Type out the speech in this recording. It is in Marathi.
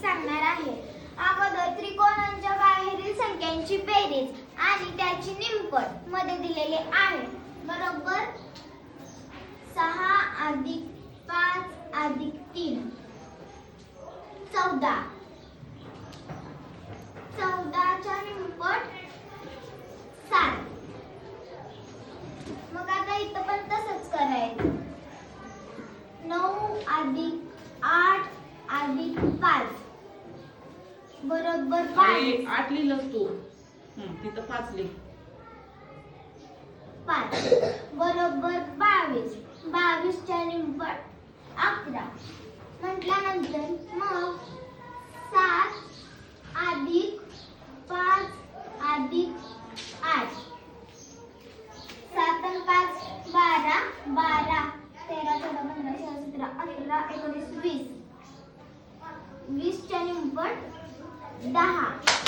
सांगणार आहे. अगोदर त्रिकोणांच्या बाहेरील संख्यांची बेरीज आणि त्याची निमपटमध्ये दिलेले आहे. बरोबर? सहा अधिक पाच अधिक तीन. चौदा. चौदाच्या निमपट सात. मग आता इथं पण तसंच करायचं. नऊ अधिक आठ अधिक पाच. बरोबर बावीस आठ लिहिलंस तू. हं, तिथं पाच लिह. पाच. बरोबर बावीस. बावीसच्या निंपट अकरा. म्हटल्यानंतर मग सात अधिक पाच अधिक आठ. सात आणि पाच बारा. बारा. तेरा चौदा पंधरा सोळा सतरा अठरा एकोणीस वीस. 大家好。